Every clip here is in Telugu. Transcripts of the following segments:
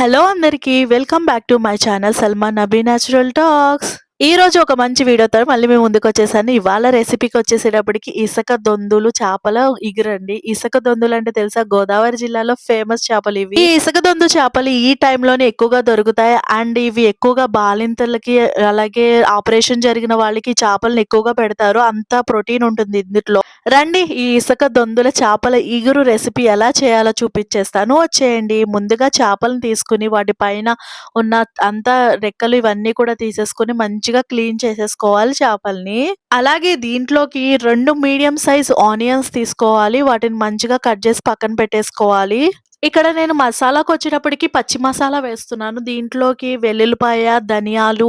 హలో అందరికీ welcome back to my channel Salman Nabi natural talks ఈ రోజు ఒక మంచి వీడియోతో మళ్ళీ మేము ముందుకు వచ్చేసాను. ఇవాళ రెసిపీకి వచ్చేసేటప్పటికి ఇసుక దొందులు చేపల ఇగురండి. ఇసుక దొందులు అంటే తెలుసా? గోదావరి జిల్లాలో ఫేమస్ చేపలు ఇవి. ఈ ఇసుక దొందు చేపలు ఈ టైంలోనే ఎక్కువగా దొరుకుతాయి. అండ్ ఇవి ఎక్కువగా బాలింతలకి అలాగే ఆపరేషన్ జరిగిన వాళ్ళకి చేపలను ఎక్కువగా పెడతారు. అంత ప్రోటీన్ ఉంటుంది ఇందులో. రండి ఈ ఇసుక దొందుల చేపల ఇగురు రెసిపీ ఎలా చేయాలో చూపించేస్తాను. వచ్చేయండి. ముందుగా చేపలను తీసుకుని వాటి పైన ఉన్న అంత రెక్కలు ఇవన్నీ కూడా తీసేసుకొని మంచిగా క్లీన్ చేసేసుకోవాలి చేపల్ని. అలాగే దీంట్లోకి రెండు మీడియం సైజ్ ఆనియన్స్ తీసుకోవాలి. వాటిని మంచిగా కట్ చేసి పక్కన పెట్టేసుకోవాలి. ఇక్కడ నేను మసాలాకు వచ్చేటప్పటికి పచ్చి మసాలా వేస్తున్నాను. దీంట్లోకి వెల్లుల్లిపాయ ధనియాలు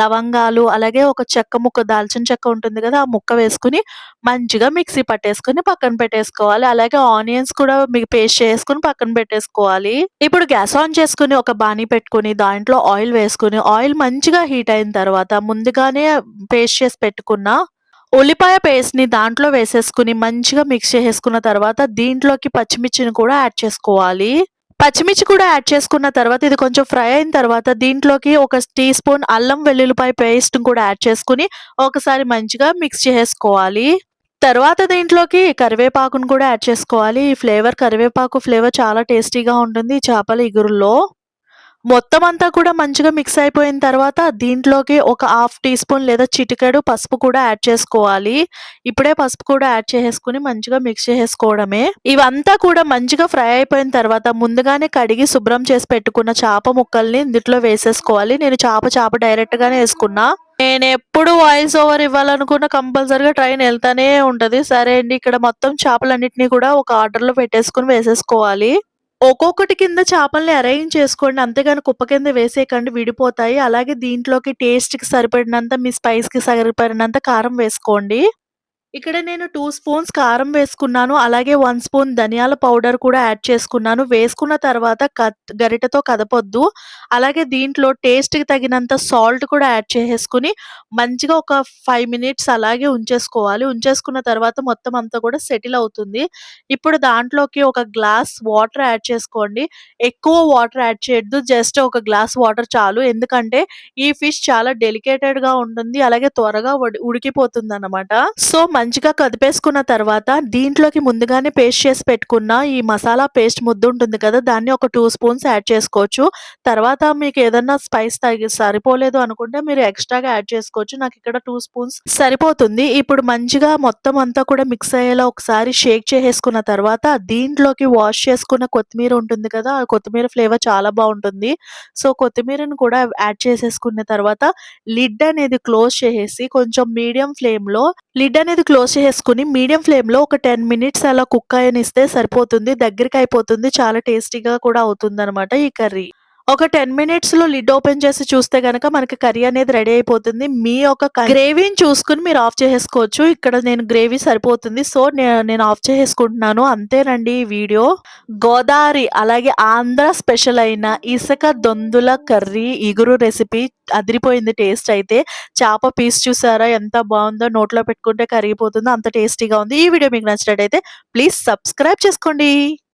లవంగాలు అలాగే ఒక చెక్క ముక్క దాల్చిన చెక్క ఉంటుంది కదా ఆ ముక్క వేసుకుని మంచిగా మిక్సీ పట్టేసుకుని పక్కన పెట్టేసుకోవాలి. అలాగే ఆనియన్స్ కూడా మీకు పేస్ట్ చేసుకుని పక్కన పెట్టేసుకోవాలి. ఇప్పుడు గ్యాస్ ఆన్ చేసుకుని ఒక బాణీ పెట్టుకుని దాంట్లో ఆయిల్ వేసుకుని ఆయిల్ మంచిగా హీట్ అయిన తర్వాత ముందుగానే పేస్ట్ చేసి పెట్టుకున్న ఉల్లిపాయ పేస్ట్ని దాంట్లో వేసేసుకుని మంచిగా మిక్స్ చేసేసుకున్న తర్వాత దీంట్లోకి పచ్చిమిర్చిని కూడా యాడ్ చేసుకోవాలి. పచ్చిమిర్చి కూడా యాడ్ చేసుకున్న తర్వాత ఇది కొంచెం ఫ్రై అయిన తర్వాత దీంట్లోకి ఒక టీ స్పూన్ అల్లం వెల్లుల్లిపాయ పేస్ట్ కూడా యాడ్ చేసుకుని ఒకసారి మంచిగా మిక్స్ చేసుకోవాలి. తర్వాత దీంట్లోకి కరివేపాకును కూడా యాడ్ చేసుకోవాలి. ఈ ఫ్లేవర్ కరివేపాకు ఫ్లేవర్ చాలా టేస్టీగా ఉంటుంది చేపల ఇగురులో మొత్తం అంతా కూడా మంచిగా మిక్స్ అయిపోయిన తర్వాత దీంట్లోకి ఒక హాఫ్ టీ స్పూన్ లేదా చిటికెడు పసుపు కూడా యాడ్ చేసుకోవాలి. ఇప్పుడే పసుపు కూడా యాడ్ చేసేసుకుని మంచిగా మిక్స్ చేసేసుకోవడమే. ఇవంతా కూడా మంచిగా ఫ్రై అయిపోయిన తర్వాత ముందుగానే కడిగి శుభ్రం చేసి పెట్టుకున్న చేప ముక్కల్ని ఇందులో వేసేసుకోవాలి. నేను చేప చేప డైరెక్ట్ గానే వేసుకున్నా. నేను ఎప్పుడు వాయిస్ ఓవర్ ఇవ్వాలనుకున్న కంపల్సరీగా ట్రైన్ వెళ్తానే ఉంటది. సరే అండి ఇక్కడ మొత్తం చేపలన్నిటిని కూడా ఒక ఆర్డర్లో పెట్టేసుకుని వేసేసుకోవాలి. ఒక్కొక్కటి కింద చేపల్ని అరేంజ్ చేసుకోండి. అంతేగాని కుప్ప కింద వేసేయకండి విడిపోతాయి. అలాగే దీంట్లోకి టేస్ట్కి సరిపడినంత మీ స్పైస్కి సరిపడినంత కారం వేసుకోండి. ఇక్కడ నేను టూ స్పూన్స్ కారం వేసుకున్నాను అలాగే వన్ స్పూన్ ధనియాల పౌడర్ కూడా యాడ్ చేసుకున్నాను. వేసుకున్న తర్వాత కత్ గరిటతో కదపొద్దు. అలాగే దీంట్లో టేస్ట్కి తగినంత సాల్ట్ కూడా యాడ్ చేసేసుకుని మంచిగా ఒక ఫైవ్ మినిట్స్ అలాగే ఉంచేసుకోవాలి. ఉంచేసుకున్న తర్వాత మొత్తం అంతా కూడా సెటిల్ అవుతుంది. ఇప్పుడు దాంట్లోకి ఒక గ్లాస్ వాటర్ యాడ్ చేసుకోండి. ఎక్కువ వాటర్ యాడ్ చేయొద్దు. జస్ట్ ఒక గ్లాస్ వాటర్ చాలు. ఎందుకంటే ఈ ఫిష్ చాలా డెలికేటెడ్గా ఉంటుంది. అలాగే త్వరగా ఉడికిపోతుంది అనమాట సో మంచిగా కదిపేసుకున్న తర్వాత దీంట్లోకి ముందుగానే పేస్ట్ చేసి పెట్టుకున్న ఈ మసాలా పేస్ట్ ముద్ద ఉంటుంది కదా దాన్ని ఒక టూ స్పూన్స్ యాడ్ చేసుకోవచ్చు. తర్వాత మీకు ఏదన్నా స్పైస్ తగి సరిపోలేదు అనుకుంటే మీరు ఎక్స్ట్రాగా యాడ్ చేసుకోవచ్చు. నాకు ఇక్కడ టూ స్పూన్స్ సరిపోతుంది. ఇప్పుడు మంచిగా మొత్తం అంతా కూడా మిక్స్ అయ్యేలా ఒకసారి షేక్ చేసేసుకున్న తర్వాత దీంట్లోకి వాష్ చేసుకున్న కొత్తిమీర ఉంటుంది కదా ఆ కొత్తిమీర ఫ్లేవర్ చాలా బాగుంటుంది. సో కొత్తిమీరను కూడా యాడ్ చేసేసుకున్న తర్వాత లిడ్ అనేది క్లోజ్ చేసేసి కొంచెం మీడియం ఫ్లేమ్లో లిడ్ అనేది క్లోజ్ చేసుకుని మీడియం ఫ్లేమ్లో ఒక టెన్ మినిట్స్ అలా కుక్ అయ్యనిస్తే సరిపోతుంది. దగ్గరికి అయిపోతుంది. చాలా టేస్టీగా కూడా అవుతుంది అనమాట ఈ కర్రీ. ఒక టెన్ మినిట్స్లో లిడ్ ఓపెన్ చేసి చూస్తే గనక మనకి కర్రీ అనేది రెడీ అయిపోతుంది. మీ యొక్క గ్రేవీని చూసుకుని మీరు ఆఫ్ చేసేసుకోవచ్చు. ఇక్కడ నేను గ్రేవీ సరిపోతుంది. సో నేను ఆఫ్ చేసేసుకుంటున్నాను. అంతేనండి ఈ వీడియో. గోదావరి అలాగే ఆంధ్ర స్పెషల్ అయిన ఇసుక దొందుల కర్రీ ఇగురు రెసిపీ అదిరిపోయింది టేస్ట్ అయితే. చేప పీస్ చూసారా? ఎంత బాగుందో నోట్లో పెట్టుకుంటే కరిగిపోతుందో. అంత టేస్టీగా ఉంది. ఈ వీడియో మీకు నచ్చినట్టయితే ప్లీజ్ సబ్స్క్రైబ్ చేసుకోండి.